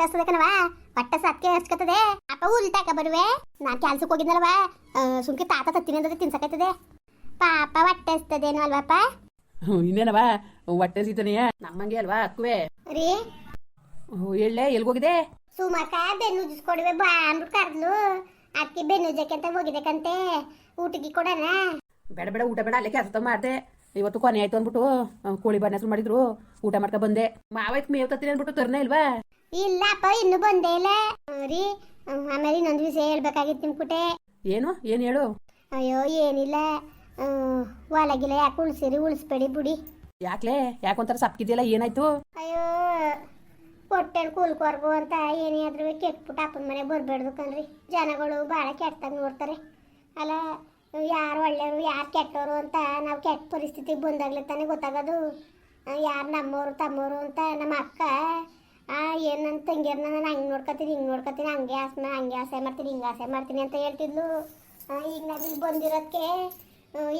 ಹೊಟ್ಟೆ ಪಟ್ಟಸ ಹೊಟ್ಟೆ ಸತ್ಕೆ ಹಚ್ಕತ್ತದೆ. ಅಪ್ಪ ಉಲ್ಟಾಕ ಬರುವೆ. ನಾನ್ ಕೆಲ್ಸಕ್ಕೆ ಹೋಗಿದ್ನಲ್ವ? ಸುಮ್ಕೆ ತಾತ ತತ್ತಿನ ಅಂದ್ರೆ ತಿನ್ಸಕತ್ತದೆ. ಪಾಪ ಹೊಟ್ಟೆ ಹಸ್ತದೇನೋ ಅಲ್ವಪ್ಪ ಹ್ಞೂ ಇನ್ನೇನವ? ಹೊಟ್ಟೆ ಸೀತನೆಯ ನಮ್ಮಂಗೆ ಅಲ್ವಾ ಅಕ್ಕುವೆ ರೀ? ಹೇಳಲೆ ಎಲ್ಗೋಗಿದೆ? ಸುಮಕ ಬೆನ್ನು ಉಜ್ಜಿಸ್ಕೊಡುವೆ ಬಾ ಅಂದ್ಬಿಟ್ಟು ಕರ್ದ್ಲು. ಅದಕ್ಕೆ ಬೆನ್ನು ಉಜ್ಜಕ್ಕೆ ಅಂತ ಕಂತೆ. ಊಟಕ್ಕೆ ಕೊಡೋಣ? ಬೇಡ ಬೇಡ ಊಟ ಬೇಡ ಅಲ್ಲೇ ಕೆಲಸ ಮಾಡಿದೆ. ಇವತ್ತು ಕೊನೆ ಆಯ್ತು ಅಂದ್ಬಿಟ್ಟು ಕೋಳಿ ಬಣ್ಣ ಮಾಡಿದ್ರು. ಊಟ ಮಾಡ್ಕೊ ಬಂದೆ. ಮಾವಯ್ತು ಮೇವ್ ತತ್ತೀನಿ ಅಂದ್ಬಿಟ್ಟು ತರನೇ ಇಲ್ವಾ? ಇಲ್ಲ ಇನ್ನು ಬಂದೇ ಇಲ್ಲ. ರೀ ಆಮೇಲೆ ಇನ್ನೊಂದು ವಿಷಯ ಹೇಳ್ಬೇಕಾಗಿತ್ತು ನಿಮ್ ಕುಟೆ. ಏನು? ಏನು ಹೇಳು? ಅಯ್ಯೋ ಏನಿಲ್ಲ. ಒಳಗಿಲ್ಲ ಯಾಕೆ ಉಳ್ಸಿರಿ? ಉಳಿಸ್ಬೇಡಿ ಬುಡಿ. ಯಾಕ್ಲೆ? ಯಾಕೊಂಥರ ಸಪ್ಕಿದಿಲ್ಲ ಏನಾಯ್ತು? ಅಯ್ಯೋ ಹೊಟ್ಟೆಲ್ ಕೂಲ್ಕೊರ್ಗು ಅಂತ ಏನೇ ಆದ್ರೂ ಕೆಟ್ಬಿಟ್ಟು ಅಪ್ಪನ ಮನೆ ಬರ್ಬೇಡ್ದು ಕಣ್ರಿ. ಜನಗಳು ಭಾಳ ಕೆಟ್ಟಾಗ ನೋಡ್ತಾರೆ. ಅಲ್ಲ ಯಾರು ಒಳ್ಳೆಯವರು ಯಾರು ಕೆಟ್ಟವರು ಅಂತ ನಾವು ಕೆಟ್ಟ ಪರಿಸ್ಥಿತಿಗೆ ಬಂದಾಗ್ಲೇ ತಾನೇ ಗೊತ್ತಾಗೋದು. ಯಾರು ನಮ್ಮವರು ತಮ್ಮವರು ಅಂತ ನಮ್ಮ ಅಕ್ಕ ಆ ಏನು ನನ್ನ ತಂಗಿಯರ್ನ ನಾನು ಹಂಗೆ ನೋಡ್ಕೊತೀನಿ ಹಿಂಗೆ ನೋಡ್ಕೊತೀನಿ ಹಂಗೆ ಆಸೆ ಹಂಗೆ ಆಸೆ ಮಾಡ್ತೀನಿ ಹಿಂಗೆ ಆಸೆ ಮಾಡ್ತೀನಿ ಅಂತ ಹೇಳ್ತಿದ್ಲು. ಈಗ ನಾವು ಇಲ್ಲಿ ಬಂದಿರೋದಕ್ಕೆ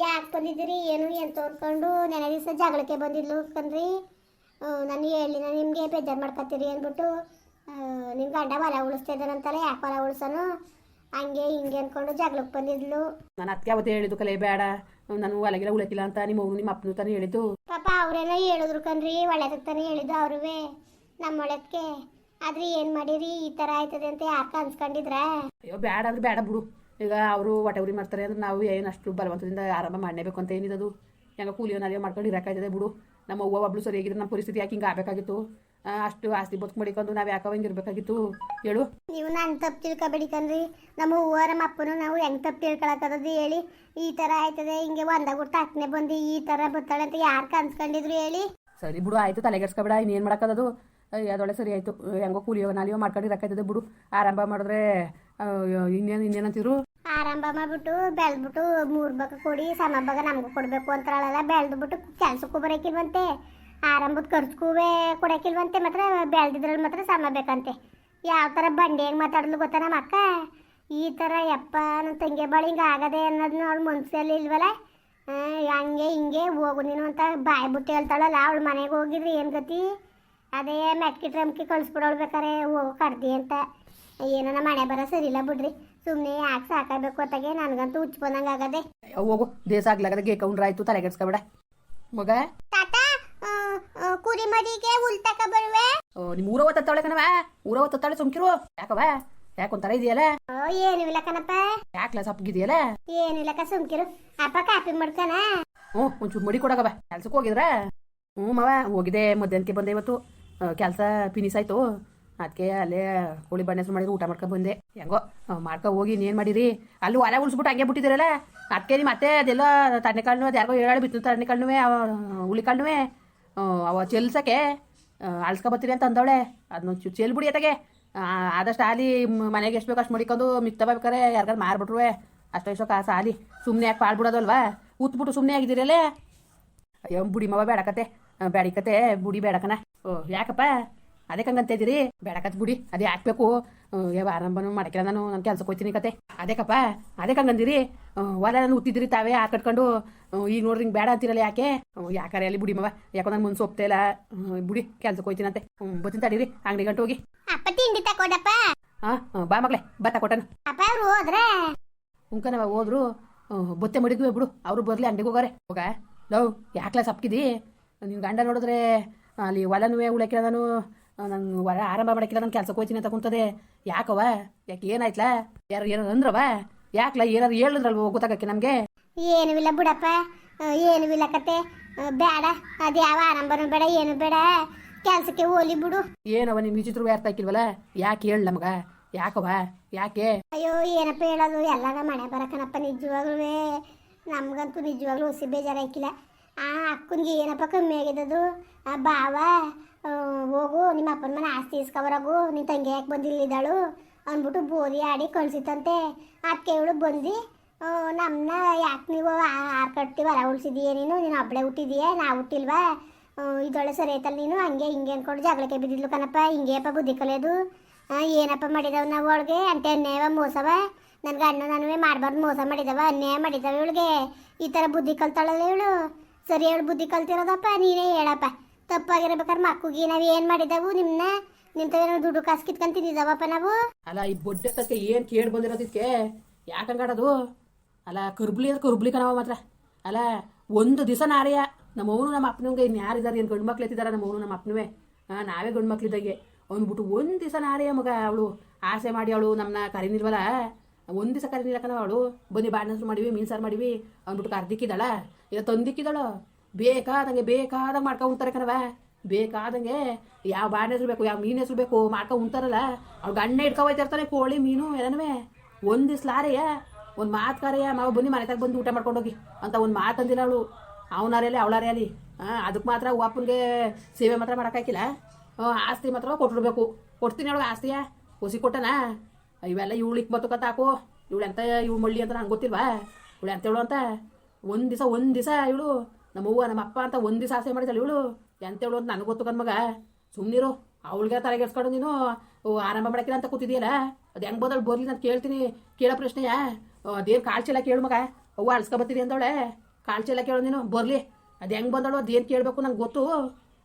ಯಾಕೆ ಬಂದಿದ್ದೀರಿ ಏನು ಏನು ತೋರ್ಕೊಂಡು ನೆನೆ ದಿವಸ ಜಗಳಕ್ಕೆ ಬಂದಿದ್ಲು ಕಣ್ರಿ. ನಾನು ಹೇಳಿ ನಾನು ನಿಮಗೆ ಬೇಜಾರು ಮಾಡ್ಕೊತೀರಿ ಅಂದ್ಬಿಟ್ಟು ನಿಮ್ಮ ಗಂಡ ಹೊಲ ಉಳಿಸ್ತಾ ಇದ್ದಾರಂತಲ್ಲ ಯಾಕೆ ಹೊಲ ಉಳಿಸೋನು? ಹಂಗೆ ಹಿಂಗೆ ಅಂದ್ಕೊಂಡು ಜಗಳಕ್ಕೆ ಬಂದಿದ್ಲು. ನಾನು ಅದಕ್ಕೆ ಅವತ್ತು ಹೇಳಿದ್ದು ಕಲೆ ಬೇಡ. ನಾನು ಹೊಲಗಿಲ್ಲ ಉಳಕಿಲ್ಲ ಅಂತ ನಿಮ್ಮ ನಿಮ್ಮ ಅಪ್ಪನ ತಾನೇ ಹೇಳಿದ್ದು. ಪಾಪ ಅವರೇನೋ ಹೇಳಿದ್ರು ಕಣ್ರಿ ಒಳ್ಳೆದಕ್ಕೆ ತಾನೇ ಹೇಳಿದ್ದು ಅವ್ರುವೆ. ನಮ್ಮ ಒಳಕ್ಕೆ. ಆದ್ರೆ ಏನ್ ಮಾಡಿರಿ? ಈ ತರ ಆಯ್ತದೆ ಅಂತ ಯಾಕ ಅನ್ಸ್ಕೊಂಡಿದ್ರ? ಅಯ್ಯೋ ಬೇಡ ಅಂದ್ರೆ ಬೇಡ ಬಿಡು. ಈಗ ಅವರು ಉರಿ ಮಾಡ್ತಾರೆ ಅಂದ್ರೆ ನಾವು ಏನು ಅಷ್ಟು ಬಲವಂತದಿಂದ ಆರಂಭ ಮಾಡಲೇಬೇಕು ಅಂತ ಏನಿದದು ಹೆಂಗ ಕೂಲಿಯೋ ನಾವೇ ಮಾಡ್ಕೊಂಡು ಇರೋಕ್ಕಾಯ್ತದೆ ಬಿಡು. ನಮ್ಮ ಅವ್ವ ಒಬ್ಳು ಸರಿಯಾಗಿದ್ರೆ ನಮ್ಮ ಪರಿಸ್ಥಿತಿ ಯಾಕೆ ಹಿಂಗ ಆಗಬೇಕಾಗಿತ್ತು? ಅಷ್ಟು ಆಸ್ತಿ ಬದುಕು ಮಾಡಿಕೊಂಡು ನಾವು ಯಾಕೆ ಹಿಂಗೆ ಇರಬೇಕಾಗಿತ್ತು? ಹೇಳು. ನೀವು ನಾನು ತಪ್ಪು ತಿಳ್ಕೊಬೇಡಿ ಕಣ್ರಿ ನಮ್ಮ ಅವ್ವ ನಮ್ಮ ಅಪ್ಪನು ನಾವು ಹೆಂಗ್ ತಪ್ಪು ತಿಳ್ಕೊಳಕ್ಕದು ಹೇಳಿ. ಈ ತರ ಆಯ್ತದೆ ಹಿಂಗೆ ಒಂದಾಗುಟ್ಟು ಹತ್ತನೇ ಬಂದು ಈ ತರ ಬರ್ತಾಳೆ ಅಂತ ಯಾರು ಕನ್ಸ್ಕೊಂಡಿದ್ರು ಹೇಳಿ. ಸರಿ ಬಿಡು ಆಯ್ತು ತಲೆಗೆಡ್ಸ್ಕೊಬೇಡ ಇನ್ನೇನು ಮಾಡೋಕ್ಕದದು ಅದೊಳ್ಳೆ ಸರಿ ಆಯಿತು. ಹೆಂಗೋ ಕೂಲಿಯೋ ನಾಲಿಯೋ ಮಾಡ್ಕೊಂಡು ರೊಕ್ಕ ಬಿಡು. ಆರಂಭ ಮಾಡಿದ್ರೆ ಇನ್ನೇನು ಇನ್ನೇನಂತಿರು ಆರಂಭ ಮಾಡ್ಬಿಟ್ಟು ಬೆಳೆದ್ಬಿಟ್ಟು ಮೂರು ಭಾಗ ಕೊಡಿ, ಸಮ ಭಾಗ ನಮಗೂ ಕೊಡಬೇಕು ಅಂತಾರಲ್ಲ ಬೆಳೆದ್ಬಿಟ್ಟು ಕೆಲ್ಸಕ್ಕೂ ಬರೋಕಿಲ್ವಂತೆ. ಆರಂಭದ ಖರ್ಚುಕೂವೇ ಕೊಡಕಿಲ್ವಂತೆ, ಮಾತ್ರ ಬೆಳೆದಿದ್ರಲ್ಲಿ ಮಾತ್ರ ಸಮ ಬೇಕಂತೆ. ಯಾವ ಥರ ಬಂಡಿ ಹೆಂಗೆ ಮಾತಾಡಲು ಗೊತ್ತಾ ನಮ್ಮ ಅಕ್ಕ? ಈ ಥರ ಯಪ್ಪ ನನ್ನ ತಂಗಿ ಬಾಳಿ ಹಿಂಗೆ ಆಗದೆ ಅನ್ನೋದನ್ನ ಅವಳು ಮನ್ಸಲ್ಲಿ ಇಲ್ವಲ್ಲ? ಹಂಗೆ ಹಿಂಗೆ ಹೋಗು ನೀನು ಅಂತ ಬಾಯ್ಬಿಟ್ಟು ಹೇಳ್ತಾಳಲ್ಲ, ಅವಳು ಮನೆಗೆ ಹೋಗಿದ್ರೆ ಏನು ಗತಿ? ಅದೇ ಮೆಟ್ಕಿ ಟ್ರಮ್ಕಿ ಕಳಿಸ್ಬಿಡೋಳು ಬೇಕಾರೆ. ಹೋಗೋ ಕಡ್ದಿ ಅಂತ. ಏನನ ಮನೆ ಬರೋ ಸರಿ ಇಲ್ಲ ಬಿಡ್ರಿ. ಸುಮ್ಮನೆ ಯಾಕೆ ಸಾಕಾಗಬೇಕು ಅತ್ತಾಗೆ ನನಗಂತೂ ಹುಚ್ಚು ಬಂದಂಗೆ ಆಗದೆ. ಹೋಗು. ದೇಶ ಆಗ್ಲಾಗದ ಗೇಕೌಂಡ್ರ ಆಯಿತು ತಲೆಗೆಡ್ಸ್ಕೊಬೇಡ ಮಗ? ತಾತ ಕುರಿ ಮರಿಗೆ ಹುಲ್ ತಕ ಬರುವೆ? ನಿಮ್ಮ ಊರ ಒತ್ತಾಳೆ ಕಣವ ಊರ ಒತ್ತಾಳೆ ಸುಮ್ಕಿರು. ಯಾಕವ ಯಾಕೊಂಥರ ಇದೆಯಲ್ಲ? ಏನು ಇಲ್ಲ ಕಣಪ್ಪ. ಯಾಕಲ ಸಪ್ಪಗಿದೆಯಲ್ಲ ಏನು ಇಲ್ಲಕ್ಕ ಸುಮ್ಕಿರು. ಅಪ್ಪ ಕಾಫಿ ಮಾಡ್ಕನ? ಹ್ಞೂ ಒಂಚೂರು ಮಡಿ ಕೊಡಕವ ಕೆಲ್ಸಕ್ಕೆ ಹೋಗಿದ್ರ? ಹ್ಞೂ ಮಾವ ಹೋಗಿದೆ ಮಧ್ಯಾಹ್ನಕ್ಕೆ ಬಂದೆ ಇವತ್ತು. ಕೆಲಸ ಫಿನಿಸ್ ಆಯ್ತು ಅದಕ್ಕೆ ಅಲ್ಲೇ ಕೋಳಿ ಬಣ್ಣ ಹೆಸರು ಮಾಡಿದ್ರು, ಊಟ ಮಾಡ್ಕೊಂಡು ಬಂದೆ. ಹೆಂಗೋ ಮಾಡ್ಕೊ ಹೋಗಿ ಏನು ಮಾಡಿರಿ? ಅಲ್ಲಿ ಹೊಲ ಉಳಿಸ್ಬಿಟ್ಟು ಹಂಗೆ ಬಿಟ್ಟಿದ್ದೀರಲ್ಲ? ಅದಕ್ಕೆ ನಿಮ್ಮ ಮತ್ತೆ ಅದೆಲ್ಲ ತಣ್ಣೆಕಾಳು ಅದು ಯಾರಿಗೋ ಹೇಳಿ ಬಿತ್ತು ತಣ್ಣೆಕಾಳು ಹುಳಿಕಾಳು ಅವ ಚೆಲ್ಸಕ್ಕೆ ಅಳ್ಸ್ಕೊಬತ್ತೀರಿ ಅಂತ ಅಂದವಳೆ. ಅದನ್ನ ಚೆಲ್ಬಿಡಿ ಅತ್ತಾಗೆ. ಆದಷ್ಟು ಆಲಿ ಮನೆಗೆ ಎಷ್ಟು ಬೇಕು ಅಷ್ಟು ಮಡಿಕೊಂಡು ಮಿಕ್ತ ಬೇಕಾರೆ ಯಾರಿಗಾರು ಮಾರ್ಬಿಟ್ರುವೆ. ಅಷ್ಟೋ ಇಷ್ಟೋ ಕಾಸು ಆಲಿ ಸುಮ್ಮನೆ ಯಾಕೆ ಪಾಳ್ಬಿಡೋದಲ್ವಾ ಉತ್ಬಿಟ್ಟು ಸುಮ್ಮನೆ ಆಗಿದ್ದೀರಲ್ಲೇ ಅಯ್ಯೋ, ಬುಡಿ ಮವ ಬೇಡಕತೆ ಬೇಡಿಕತೆ ಬುಡಿ ಬೇಡಕನ ಯಾಕಪ್ಪ? ಅದಕ್ಕೆ ಹಂಗಂತ ಇದ್ದೀರಿ ಬೇಡಕತ್ ಬಿಡಿ ಅದೇ ಹಾಕ್ಬೇಕು. ಯಾವ ಆರಂಭನೂ ಮಾಡಕಿಲ್ಲ ನಾನು ನನ್ನ ಕೆಲ್ಸಕ್ಕೆ ಹೋಗ್ತೀನಿ ಕತೆ. ಅದಕ್ಕಪ್ಪ ಅದಕ್ಕೆ ಹಂಗಂದಿರಿ ಹೊಲ ನಾನು ಉತ್ತಿದ್ರಿ ತಾವೇ ಆ ಕಟ್ಕೊಂಡು. ಈಗ ನೋಡ್ರಿ ಹಿಂಗೆ ಬೇಡ ಅಂತಿರಲ್ಲ ಯಾಕೆ? ಯಾಕರೆ ಅಲ್ಲಿ ಬುಡಿ ಮವ ಯಾಕೋ ನಾನು ಮನ್ಸು ಒಪ್ತಾ ಇಲ್ಲ. ಬುಡಿ ಕೆಲ್ಸಕ್ಕೆ ಹೋಗ್ತೀನಂತೆ ಬತ್ತೀನಿ ತಡೀರಿ ಅಂಗಡಿ ಗಂಟು ಹೋಗಿ. ಅಪ್ಪ ತಿಂಡಿ ತಕೊಡಪ್ಪ ಹಾಂ ಬಾ ಮಗ್ಲೆ ಬತ್ತ ಕೊಟ್ಟನು ಅಪ್ಪ ಅವರು ಹೋದ್ರೆ? ಉಂಕನವ ಹೋದ್ರು. ಬತ್ತೆ ಮಡಿದ್ವಿ ಬಿಡು ಅವರು ಬರಲಿ ಅಂಗಡಿಗೆ ಹೋಗಾರೆ. ಹೋಗ? ಲವ್ ಯಾಕ್ಲ ಸಪ್ಕಿದಿ ನಿಮ್ ಗಂಡ ನೋಡಿದ್ರೆ ಅಲ್ಲಿ ಹೊಲನೂ ಉಳಕಿಲ್ಲ ನಾನು ನಾನು ಆರಂಭ ಮಾಡಕ್ಕಿಲ್ಲ ನಾನು ಕೆಲಸಕ್ಕೆ ಹೋಗ್ತೀನಿ ಅಂತ ಕುಂತದೆ. ಯಾಕವ ಯಾಕೆ ಏನಾಯ್ತಲ? ಯಾರು ಏನಾರು ಅಂದ್ರವ ಯಾಕಲ ಏನಾರು ಹೇಳಿದ್ರಲ್ವ ಗೊತ್ತಾಗಕ್ಕೆ ನಮಗೆ? ಏನು ಇಲ್ಲ ಬಿಡಪ್ಪ ಏನು ಇಲ್ಲ ಕತೆ. ಬೇಡ ಅದು ಯಾವ ಆರಂಭನೂ ಬೇಡ ಏನು ಬೇಡ. ಕೆಲ್ಸಕ್ಕೆ ಹೋಲಿ ಬಿಡು. ಏನವ ನಿಮ್ಮ ವಿಚಿತ್ರ ಅರ್ಥ ಆಕಿಲ್ವಲ್ಲ ಯಾಕೆ ಹೇಳ ನಮಗ? ಯಾಕವ ಯಾಕೆ? ಅಯ್ಯೋ ಏನಪ್ಪ ಹೇಳೋದು? ಎಲ್ಲಾರ ಮನೆ ಬರಕನಪ್ಪ ನಿಜವಾಗ್ಲೂ ನಮ್ಗಂತೂ ನಿಜವಾಗ್ಲೂ ಹುಸಿ ಬೇಜಾರಾಯ್ಕಿಲ್ಲ ಆ ಅಕ್ಕನಿಗೆ ಏನಪ್ಪ ಕಮ್ಮಿ ಆಗಿದ್ದದು ಬಾವ ಹೋಗು, ನಿಮ್ಮ ಅಪ್ಪನ ಮನೆ ಆಸ್ತಿ ಇಸ್ಕೊಬರಾಗು ನಿನ್ನ ತಂಗಿ ಯಾಕೆ ಬಂದಿಲ್ಲಿದ್ದಾಳು? ಅಂದ್ಬಿಟ್ಟು ಬೋರಿ ಆಡಿ ಕಳ್ಸಿತ್ತಂತೆ. ಅದಕ್ಕೆ ಇವಳು ಬಂದು ನಮ್ಮನ್ನ ಯಾಕೆ ನೀವು ಆರು ಕಟ್ಟಿ ಹೊರ ಉಳಿಸಿದೀಯ ನೀನು? ನೀನು ಒಬ್ಬಳೆ ಹುಟ್ಟಿದೀಯ, ನಾ ಹುಟ್ಟಿಲ್ವಾ? ಇದೊಳೆ ಸರಿ ಐತಲ್ಲ ನೀನು? ಹಂಗೆ ಹಿಂಗೆ ಅಂದ್ಕೊಂಡು ಜಗಳಕ್ಕೆ ಬಿದ್ದಿದ್ಲು ಕಣಪ್ಪ. ಹಿಂಗೇಪ್ಪ ಬುದ್ಧಿ ಕಲಿಯೋದು. ಏನಪ್ಪ ಮಾಡಿದವ ನಾವು ಅವಳಿಗೆ? ಅಂತೆ ಅನ್ಯಾಯವ, ಮೋಸವ? ನನಗೆ ಗಂಡ ನನವೇ ಮಾಡಬಾರ್ದು, ಮೋಸ ಮಾಡಿದವ, ಅನ್ಯಾಯ ಮಾಡಿದವ ಇವಳಿಗೆ? ಈ ಥರ ಬುದ್ಧಿ ಕಲ್ತಾಳಲ್ಲ ಇವಳು? ಸರಿ ಹೇಳಿ ಬುದ್ಧಿ ಕಲ್ತಿರೋದಪ್ಪ, ನೀನೇ ಹೇಳಪ್ಪ. ತಪ್ಪಾಗಿರ್ಬೇಕಾದ್ರೆ ಮಕ್ಕಳಿಗೆ ನಾವು ಏನು ಮಾಡಿದೆವು? ನಿಮ್ಮನ್ನ ನಿಂತವೇನೋ ದುಡ್ಡು ಕಾಸು ಕಿತ್ಕೊಂಡ್ ತಿಂದಿದ್ದಾವಪ್ಪ ನಾವು? ಅಲ್ಲ, ಈ ಬೊಡ್ಡೆ ತಕ್ಕ ಏನು ಕೇಳಿ ಬಂದಿರೋದಕ್ಕೆ ಯಾಕಂಗಾಡೋದು ಅಲ್ಲ, ಕರ್ಬ್ಲಿ ಅಂದ್ರೆ ಕರ್ಬ್ಲಿ ಕಣವ ಮಾತ್ರ. ಅಲ್ಲ, ಒಂದು ದಿವಸ ನಾರೆಯ. ನಮ್ಮ ಅವನು ನಮ್ಮ ಅಪ್ಪನಿಗೆ ಇನ್ನು ಯಾರಿದ್ದಾರೆ? ಏನು ಗಂಡು ಮಕ್ಳು ಎತ್ತಿದ್ದಾರೆ ನಮ್ಮ ಅವನು ನಮ್ಮ ಅಪ್ಪನೇ ಹಾಂ ನಾವೇ ಗಂಡು ಮಕ್ಳಿದ್ದಾಗೆ. ಬಿಟ್ಟು ಒಂದು ದಿವಸ ನಾರೆಯ ಮಗ, ಅವಳು. ಆಸೆ ಮಾಡಿ ಅವಳು ನಮ್ಮನ್ನ ಕರೀನಿಲ್ವಲ್ಲ? ಒಂದು ಕರೀನಿಲ್ಲ ಕಣವ ಅವಳು ಬನ್ನಿ ಬಾಡಿನ ಮಾಡಿವಿ, ಮೀನು ಸಾರು ಮಾಡಿವಿ. ಅಂದ್ಬಿಟ್ಟು ಕರ್ದಿಕ್ಕಿದ್ದಾಳ ಇಲ್ಲ ತಂದಿಕ್ಕಿದ್ದಾಳು. ಬೇಕಾದಂಗೆ ಬೇಕಾದಂಗೆ ಮಾಡ್ಕೊ ಉಂತಾರೆ ಕಣವ ಬೇಕಾದಂಗೆ ಯಾವ ಬಾಡಿನ ಹೆಸರು ಬೇಕು, ಯಾವ ಮೀನು ಹೆಸರು ಬೇಕು ಮಾಡ್ಕೊ ಉಂತಾರಲ್ಲ ಅವ್ಳು ಗಣ್ಣ ಇಟ್ಕೊ ಹೋಯ್ತಿರ್ತಾನೆ ಕೋಳಿ, ಮೀನು, ಎಲ್ಲನೂ. ಒಂದು ದಿವ್ಸ ಲಾರೆಯ, ಒಂದು ಮಾತು ಕರೆಯ ಮಾವ ಬನ್ನಿ ಮನೆ ತಗ ಬಂದು ಊಟ ಮಾಡ್ಕೊಂಡು ಹೋಗಿ ಅಂತ ಒಂದು ಮಾತು ಅಂದಿಲ್ಲ ಅವಳು. ಅವನಾರೇಲಿ ಅವಳಾರೇಲಿ ಹಾಂ ಅದಕ್ಕೆ ಮಾತ್ರ ಅಪ್ಪನಿಗೆ ಸೇವೆ ಮಾತ್ರ ಮಾಡೋಕ್ಕಾಗಿಲ್ಲ ಆಸ್ತಿ ಮಾತ್ರ ಕೊಟ್ಟಿರ್ಬೇಕು ಕೊಡ್ತೀನಿ ಅವಳು ಆಸ್ತಿಯ. ಹುಸಿ ಕೊಟ್ಟನಾ? ಇವೆಲ್ಲ ಇವಳಿಗೆ ಬತ್ತು ಕತ್ತಾಕು ಇವಳು ಎಂತ ಇವಳು ಮಳ್ಳಿ ಅಂತ ನಂಗೆ ಗೊತ್ತಿಲ್ವಾ? ಇವಳು ಎಂತ ಹೇಳು ಅಂತ? ಒಂದು ದಿವಸ ಒಂದು ದಿವಸ ಇವಳು ನಮ್ಮವ್ವ ನಮ್ಮ ಅಪ್ಪ ಅಂತ ಒಂದು ದಿವಸ ಆಸೆ ಮಾಡಿದಳು ಇವಳು. ಎಂತ ಹೇಳು ಅಂತ ನನಗೆ ಗೊತ್ತು ಮಗ. ಸುಮ್ಮನಿರು ಅವಳಿಗೆ ತಲೆಗೆಡ್ಸ್ಕೊಂಡು ನೀನು ಆರಂಭ ಮಾಡಕ್ಕಿಲ್ಲ ಅಂತ ಕೂತಿದೆಯಲ್ಲ? ಅದು ಹೆಂಗೆ ಬೋದಳು ಬರ್ಲಿ ನಾನು ಕೇಳ್ತೀನಿ. ಕೇಳೋ ಪ್ರಶ್ನೆಯ? ಅದೇನು ಕಾಳ್ಚೆಲ್ಲ ಕೇಳು ಮಗ. ಅವ್ವ ಅಳ್ಸ್ಕೊಬತ್ತೀರಿ ಅಂದವಳೆ. ಕಾಳ್ಚೆಲ್ಲ ಕೇಳು ನೀನು, ಬರ್ಲಿ. ಅದು ಹೆಂಗೆ ಬಂದಳು ಅದೇನು ಕೇಳಬೇಕು ನಂಗೆ ಗೊತ್ತು.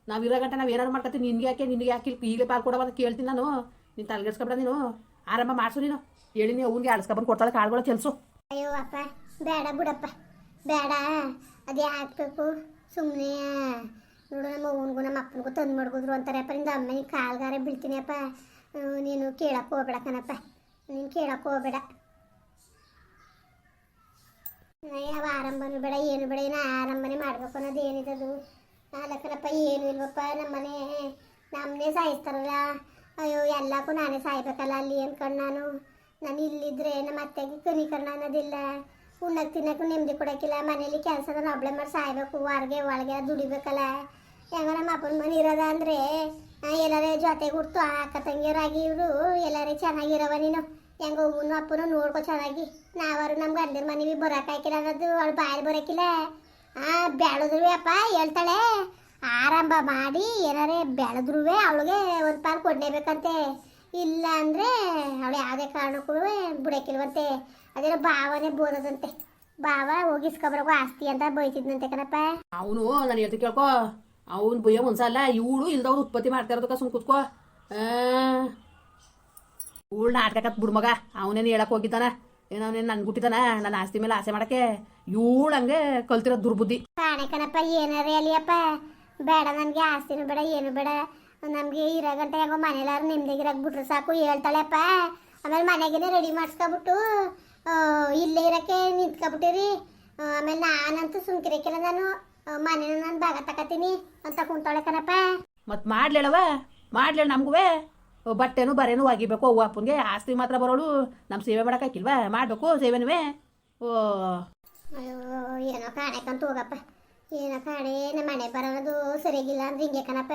ನಾವು ಇರೋ ಗಂಟೆ ನಾವು ಏನಾರು ಮಾಡ್ಕೊತೀವಿ ನಿನ್ಗೆ ಯಾಕೆ, ನಿನಗೆ ಯಾಕೆ ಈಗಲೇ ಪಾಲ್ ಕೊಡವ ಅಂತ ಕೇಳ್ತೀನಿ ನಾನು. ನೀನು ತಲೆಗೆಡ್ಸ್ಕೊಬೇಡ ನೀನು. ಆರಂಭ ಮಾಡಿಸು ನೀನು. ಹೇಳಿ ನೀವು ಅವ್ನಿಗೆ ಅಳ್ಸ್ಕೊಬಂದು ಕೊಡ್ತಾಳೆ ಕಾಳುಗಳ ಕೆಲಸ. ಅಯ್ಯೋ ಅಪ್ಪ, ಬೇಡ ಬಿಡಪ್ಪ. ಬೇಡ, ಅದೇ ಹಾಕ್ಬೇಕು ಸುಮ್ಮನೆ ನೋಡು ನಮ್ಮ ಅವ್ವನಿಗೂ ನಮ್ಮ ಅಪ್ಪನಿಗೂ ತಂದು ಮಡ್ಗಿದ್ರು ಅಂತಾರಪ್ಪ ನಿಂದ ಅಮ್ಮನಿಗೆ ಕಾಲ್ಗಾರ ಬೀಳ್ತೀನಿ ಅಪ್ಪ. ನೀನು ಕೇಳಕ್ಕೆ ಹೋಗ್ಬೇಡ ಕಣಪ್ಪ. ನೀನು ಕೇಳಕ್ಕೆ ಹೋಗ್ಬೇಡ. ಯಾವ ಆರಂಭನೂ ಬೇಡ, ಏನು ಬೇಡ. ಏನು ಆರಂಭನೆ ಮಾಡ್ಬೇಕು ಅನ್ನೋದು ಏನಿದದು? ನಾಲ್ಕನಪ್ಪ ಏನು ಇಲ್ವಪ್ಪ, ನಮ್ಮನೆ ನಮ್ಮನೆ ಸಾಯಿಸ್ತಾರಲ್ಲ. ಅಯ್ಯೋ, ಎಲ್ಲಕ್ಕೂ ನಾನೇ ಸಾಯ್ಬೇಕಲ್ಲ ಅಲ್ಲಿ ಅನ್ಕೊಂಡು ನಾನು? ನಾನು ಇಲ್ಲಿದ್ರೆ ನಮ್ಮ ಅತ್ತೆಗೆ ಕನಿಕರಣ ಅನ್ನೋದಿಲ್ಲ. ಉಣ್ಣಕ್ಕೆ ತಿನ್ನೋಕ್ಕೂ ನೆಮ್ಮದಿ ಕೊಡೋಕ್ಕಿಲ್ಲ. ಮನೇಲಿ ಕೆಲಸದ ಒಬ್ಳೆ ಮಾಡಿ ಸಾಯ್ಬೇಕು. ಹೊರಗೆ ಒಳಗೆ ದುಡಿಬೇಕಲ್ಲ. ಹೆಂಗ ನಮ್ಮ ಅಪ್ಪನ ಮನೆ ಇರೋದ ಅಂದರೆ ಎಲ್ಲರ ಜೊತೆಗೆ ಹುಡ್ತು. ಅಕ್ಕ ತಂಗಿಯರಾಗಿ ಇವರು ಎಲ್ಲರೇ ಚೆನ್ನಾಗಿರವ ನೀನು. ಹೆಂಗ ಅವ್ವನು ಅಪ್ಪನೂ ನೋಡ್ಕೊ ಚೆನ್ನಾಗಿ. ನಾವರು ನಮ್ಗೆ ಗಂಡನ ಮನೆ ಬರೋಕ್ಕಾಕಿಲ್ಲ ಅನ್ನೋದು ಅವಳು ಬಾಯಲ್ಲಿ ಬರೋಕ್ಕಿಲ್ಲ ಆ ಬೆಳೆದ್ರು ಅಪ್ಪ ಹೇಳ್ತಾಳೆ. ಆರಂಭ ಮಾಡಿ ಏನಾರೇ ಬೆಳೆದ್ರು ಅವಳಿಗೆ ಒಂದು ಪಾಲು ಕೊಡಲೇಬೇಕಂತೆ ಇಲ್ಲ ಅಂದರೆ ಅವಳು ಯಾವುದೇ ಕಾರಣಕ್ಕೂ ಬಿಡಕ್ಕಿಲ್ವಂತೆ ಅದೇನೋ ಭಾವನೆ ಬೋದದಂತೆ ಭಾವ ಹೋಗಿಸ್ಕೊಬರಕು ಆಸ್ತಿ ಅಂತ ಬೈತಿದ್ನಂತೆ ಕಣಪ್ಪ. ಅವನು ನಾನು ಹೇಳ್ತಿ ಕೇಳ್ಕೊ. ಅವನು ಬಯ್ಯ ಒಂದ್ಸಲ ಇವಳು ಇಲ್ದವ್ರು ಉತ್ಪತ್ತಿ ಮಾಡ್ತಾ ಇರೋದಕ್ಕ ಸುಮ್ ಕೂತ್ಕೋ ಇವಳು ನಾಟಕತ್ ಬಿಡ್ಮಗ ಅವನೇನು ಹೇಳಕ್ ಹೋಗಿದ್ದಾನ? ಏನವನೇನು ನನ್ ಗುಟ್ಟಿದಾನ? ನನ್ನ ಆಸ್ತಿ ಮೇಲೆ ಆಸೆ ಮಾಡಕ್ಕೆ? ಇವಳು ಹಂಗೆ ಕಲ್ತಿರೋ ದುರ್ಬುದ್ಧಿ. ಕಾಣೆ ಕಣಪ್ಪ ಏನಾರೇ ಅಲ್ಲಿಯಪ್ಪ. ಬೇಡ ನನಗೆ ಆಸ್ತಿನೂ ಬೇಡ ಏನು ಬೇಡ. ನಮಗೆ ಇರೋ ಗಂಟೆ ಯಾಕೋ ಮನೇಲಾರು ನಿಮ್ದಿಗಿರಾಕ್ ಬಿಟ್ರೆ ಸಾಕು ಹೇಳ್ತಾಳೆಪ್ಪ. ಆಮೇಲೆ ಮನೆಗೇನೆ ರೆಡಿ ಮಾಡಿಸ್ಕೊಬಿಟ್ಟು ಇಲ್ಲೇ ಇರೋಕ್ಕೆ ನಿಂತ್ಕೊಬಿಟ್ಟಿರಿ. ಆಮೇಲೆ ನಾನಂತೂ ಸುಮ್ಕಿರಕ್ಕಿಲ್ಲ ನಾನು ಮನೇನ ನಾನು ಭಾಗ ತಕತೀನಿ ಅಂತ ಕುಂತಾಳೆ ಕಣಪ್ಪ. ಮತ್ತೆ ಮಾಡ್ಲೇಳವ ಮಾಡ್ಲೇಳ ನಮಗೂ ಬಟ್ಟೆನು ಬರೇನು ಒಗಿಬೇಕು ಅವ್ವ ಅಪ್ಪನಿಗೆ ಆಸ್ತಿ ಮಾತ್ರ ಬರೋಳು. ನಮ್ಮ ಸೇವೆ ಮಾಡಕ್ಕಾಕಿಲ್ವಾ ಮಾಡಬೇಕು ಸೇವೆನುವೆ? ಓ. ಅಯ್ಯೋ ಏನೋ ಕಾಣಕ್ಕಂತ ಹೋಗಪ್ಪ. ಏನೋ ಕಾಣೆ ನಮ್ಮ ಮನೆ ಬರೋದು ಸರಿಯಾಗಿಲ್ಲ ಅಂದ್ರೆ ಹಿಂಗೆ ಕಣಪ್ಪ.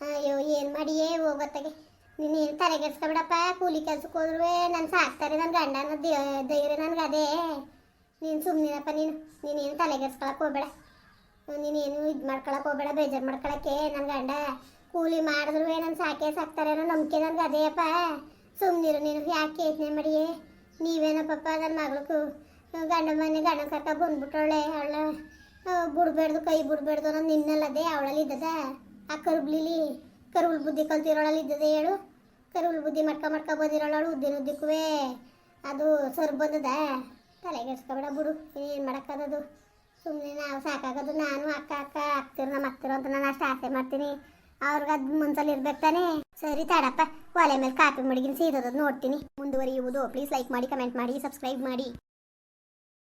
ಅಯ್ಯೋ, ಏನು ಮಾಡಿಯೇ ಹೋಗೋತ್ತಾಗೆ ನೀನು ಏನು ತಲೆಗೆಡ್ಸ್ಕೊಬಿಡಪ್ಪ ಕೂಲಿ ಕೆಲ್ಸಕ್ಕೆ ಹೋದ್ರು ನಾನು ಸಾಕ್ತಾರೆ ನನ್ನ ಗಂಡನ ಧೈರ್ಯ ನನಗೆ ಅದೇ. ನೀನು ಸುಮ್ಮನಿರಪ್ಪ ನೀನು ನೀನೇನು ತಲೆಗೆಡ್ಸ್ಕೊಳಕ್ಕೆ ಹೋಗ್ಬೇಡ. ನೀನೇನು ಇದು ಮಾಡ್ಕೊಳಕ್ಕೆ ಹೋಗಬೇಡ, ಬೇಜಾರು ಮಾಡ್ಕೊಳಕ್ಕೆ. ನನ್ನ ಗಂಡ ಕೂಲಿ ಮಾಡಿದ್ರು ನನ್ನ ಸಾಕೆ ಸಾಕ್ತಾರೆ ಅನ್ನೋ ನಂಬಿಕೆ ನನಗೆ ಅದೇಯಪ್ಪ. ಸುಮ್ಮನಿರು ನೀನು, ಯಾಕೆ ಯೋಚನೆ ಮಾಡಿಯೇ? ನೀವೇನಪ್ಪ ನನ್ನ ಮಗಳು ಗಂಡ ಮನೆ ಗಂಡ ಕರ್ಕ ಬಂದ್ಬಿಟ್ಟವಳೆ ಅವಳ ಬಿಡ್ಬೇಡ್ದು, ಕೈ ಬಿಡ್ಬೇಡ್ದು ಅನ್ನೋದು ನಿನ್ನಲ್ಲದೆ ಅವಳಲ್ಲಿ ಇದ್ದದ? ಆ ಕರುಬ್ಲಿಲಿ ಕರುಳ್ ಬುದ್ಧಿ ಕಲ್ತಿರೋಳಲ್ಲಿ ಇದ್ದದೆ ಹೇಳು? ಕರುಳ್ ಬುದ್ಧಿ ಮಟ್ಕ ಮಟ್ಕ ಬಂದಿರೋಳು ಉದ್ದಿನ ಉದ್ದಕ್ಕೂ ಅದು ಸರ್ ಬಂದದ? ತಲೆಗೆಡ್ಸ್ಕೊಬೇಡ ಬಿಡು, ಏನು ಮಾಡೋಕ್ಕದದು ಸುಮ್ಮನೆ ನಾವು ಸಾಕಾಗೋದು, ನಾನು ಅಕ್ಕ ಅಕ್ಕ ಆಗ್ತಿರೋ, ನಮ್ಮ ಆಗ್ತಿರೋ ಅಂತ ನಾನು ಅಷ್ಟು ಆಸೆ ಮಾಡ್ತೀನಿ. ಅವ್ರಿಗೆ ಅದು ಮುನ್ಸಲ್ಲಿ ಇರ್ಬೇಕು ತಾನೇ? ಸರಿ ತಾಡಪ್ಪ, ಒಲೆ ಮೇಲೆ ಕಾಪಿ ಮಡಿಗಿನ ಸೀದೋದು ನೋಡ್ತೀನಿ. ಮುಂದುವರಿಯುವುದು ಪ್ಲೀಸ್ ಲೈಕ್ ಮಾಡಿ ಕಮೆಂಟ್ ಮಾಡಿ ಸಬ್ಸ್ಕ್ರೈಬ್ ಮಾಡಿ.